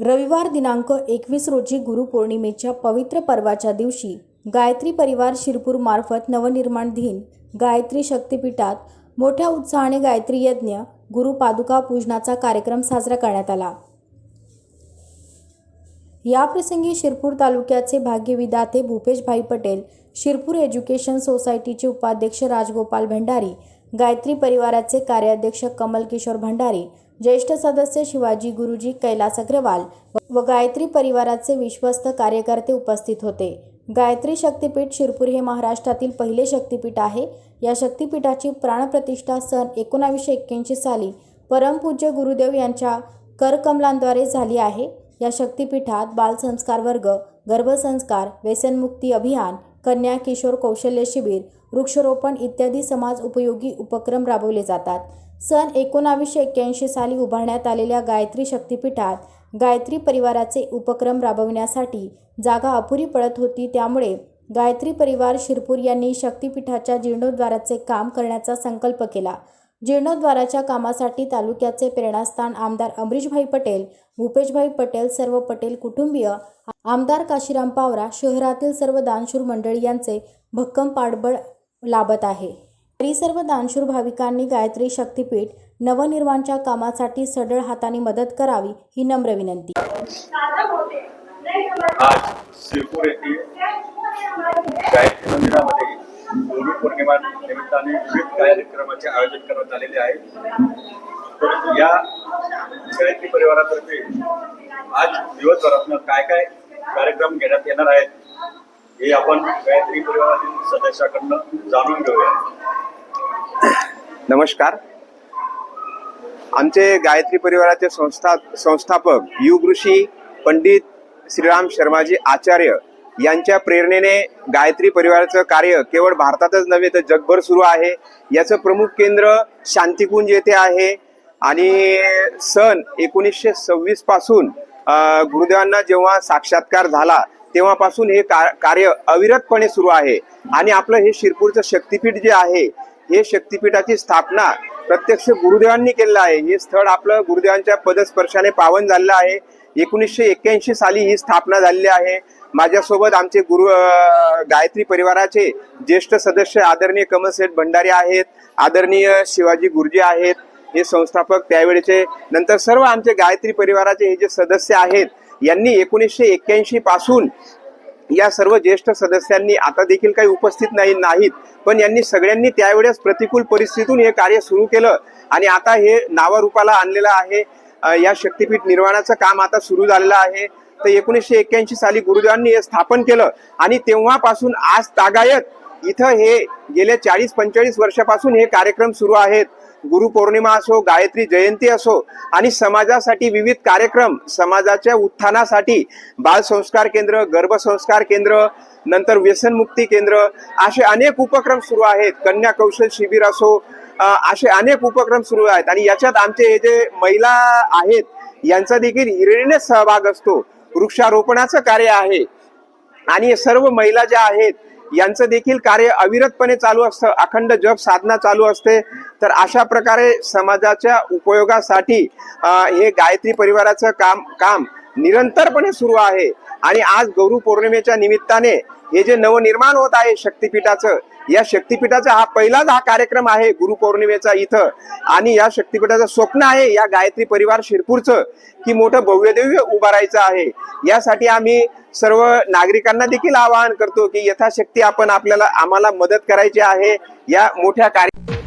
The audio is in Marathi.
रविवार दिनांक एकवीस रोजी गुरुपौर्णिमेच्या पवित्र पर्वाच्या दिवशी गायत्री परिवार शिरपूर मार्फत नवनिर्माण दिन गायत्री शक्तिपीठात मोठ्या उत्साहाने गायत्री यज्ञ गुरुपादुका पूजनाचा कार्यक्रम साजरा करण्यात आला. याप्रसंगी शिरपूर तालुक्याचे भाग्यविदाते भूपेशभाई पटेल शिरपूर एज्युकेशन सोसायटीचे उपाध्यक्ष राजगोपाल भंडारी गायत्री परिवाराचे कार्याध्यक्ष कमल किशोर भंडारी ज्येष्ठ सदस्य शिवाजी गुरुजी कैलास अग्रवाल व गायत्री परिवाराचे विश्वस्त कार्यकर्ते उपस्थित होते. गायत्री शक्तिपीठ शिरपूर हे महाराष्ट्रातील पहिले शक्तिपीठ आहे. या शक्तिपीठाची प्राणप्रतिष्ठा सन एकोणावीसशे एक्क्याऐंशी साली परमपूज्य गुरुदेव यांच्या करकमलांद्वारे झाली आहे. या शक्तिपीठात बालसंस्कार वर्ग गर्भसंस्कार व्यसनमुक्ती अभियान कन्या किशोर कौशल्य शिबिर वृक्षारोपण इत्यादी समाज उपयोगी उपक्रम राबवले जातात. सन एकोणावीसशे एक्क्याऐंशी साली उभारण्यात आलेल्या गायत्री शक्तिपीठात गायत्री परिवाराचे उपक्रम राबविण्यासाठी जागा अपुरी पडत होती. त्यामुळे गायत्री परिवार शिरपूर यांनी शक्तिपीठाच्या जीर्णोद्धाराचे काम करण्याचा संकल्प केला. जीर्णोद्धाराच्या कामासाठी तालुक्याचे प्रेरणास्थान आमदार अमरीशभाई पटेल भूपेशभाई पटेल सर्व पटेल कुटुंबीय आमदार काशीराम पावरा शहरातील सर्व दानशूर मंडळी यांचे भक्कम पाठबळ लाभत आहे. तरी सर्व दानशूर भाविकांनी गायत्री शक्तीपीठ नवनिर्माणच्या कामासाठी सढळ हाताने मदत करावी ही नम्र विनंती. आज शिरपूर येथे गायत्री मंदिरामध्ये गुरु पौर्णिमा निमित्ताने विविध कार्यक्रमाचे आयोजन करण्यात आलेले आहे. परंतु या गायत्री परिवारातर्फे आज दिवसभरातनं काय काय कार्यक्रम घेण्यात येणार आहेत? हे आपण गायत्री परिवारातील सदस्याकडनं जाणून घेऊया. नमस्कार. आमचे गायत्री परिवाराचे संस्था संस्थापक युग ऋषी पंडित श्रीराम शर्माजी आचार्य यांच्या प्रेरणेने गायत्री परिवाराचं कार्य केवळ भारतातच नव्हे तर जगभर सुरू आहे. याचं प्रमुख केंद्र शांतिकुंज येथे आहे. आणि सन एकोणीसशे सव्वीसपासून गुरुदेवांना जेव्हा साक्षात्कार झाला तेव्हापासून हे का- कार्य अविरतपणे सुरू आहे. आणि आपलं हे शिरपूरचं शक्तिपीठ जे आहे हे शक्तिपीठाची स्थापना प्रत्यक्ष गुरुदेवांनी केलेलं आहे. हे स्थळ आपलं गुरुदेवांच्या पदस्पर्शाने पावन झालेलं आहे. एकोणीसशे एक्क्याऐंशी साली ही स्थापना झालेली आहे. माझ्यासोबत आमचे गुरु गायत्री परिवाराचे ज्येष्ठ सदस्य आदरणीय कमलसेठ भंडारी आहेत. आदरणीय शिवाजी गुरुजी आहेत. हे संस्थापक त्यावेळेचे नंतर सर्व आमचे गायत्री परिवाराचे हे जे सदस्य आहेत यांनी एकोणीसशे एक्क्याऐंशी पासून या सर्व ज्येष्ठ सदस्यांनी आता देखील काही उपस्थित नाही नाहीत. पण यांनी सगळ्यांनी त्यावेळेस प्रतिकूल परिस्थितीतून हे कार्य सुरू केलं. आणि आता हे नावारूपाला आणलेलं आहे. या शक्तीपीठ निर्माणाचं काम आता सुरू झालेलं आहे. तर एकोणीसशे एक्क्याऐंशी साली गुरुदेवांनी हे स्थापन केलं. आणि तेव्हापासून आज तागायत इथं हे गेल्या चाळीस पंचेचाळीस वर्षापासून हे कार्यक्रम सुरू आहेत. गुरुपौर्णिमा असो गायत्री जयंती असो आणि समाजासाठी विविध कार्यक्रम समाजाच्या उत्थानासाठी बालसंस्कार केंद्र गर्भसंस्कार केंद्र नंतर व्यसनमुक्ती केंद्र असे अनेक उपक्रम सुरू आहेत. कन्या कौशल शिबिर असो असे अनेक उपक्रम सुरू आहेत. आणि याच्यात आमचे हे जे महिला आहेत यांचा देखील हिरिरीने सहभाग असतो. वृक्षारोपणाचं कार्य आहे. आणि सर्व महिला ज्या आहेत यांचं देखील कार्य अविरतपणे चालू असतं. अखंड जप साधना चालू असते. तर अशा प्रकारे समाजाच्या उपयोगासाठी हे गायत्री परिवाराचं काम काम निरंतरपणे सुरू आहे. आणि आज गौरू पौर्णिमेच्या निमित्ताने हे जे नवनिर्माण होत आहे शक्तिपीठाचं या शक्तिपीठाचा हा पहिलाच हा कार्यक्रम आहे गुरुपौर्णिमेचा इथं. आणि या शक्तिपीठाचं स्वप्न आहे या गायत्री परिवार शिरपूरचं की मोठं भव्यदिव्य उभारायचं आहे. यासाठी आम्ही सर्व नागरिकांना देखील आवाहन करतो की यथाशक्ती आपण आपल्याला आम्हाला मदत करायची आहे. या मोठ्या कार्य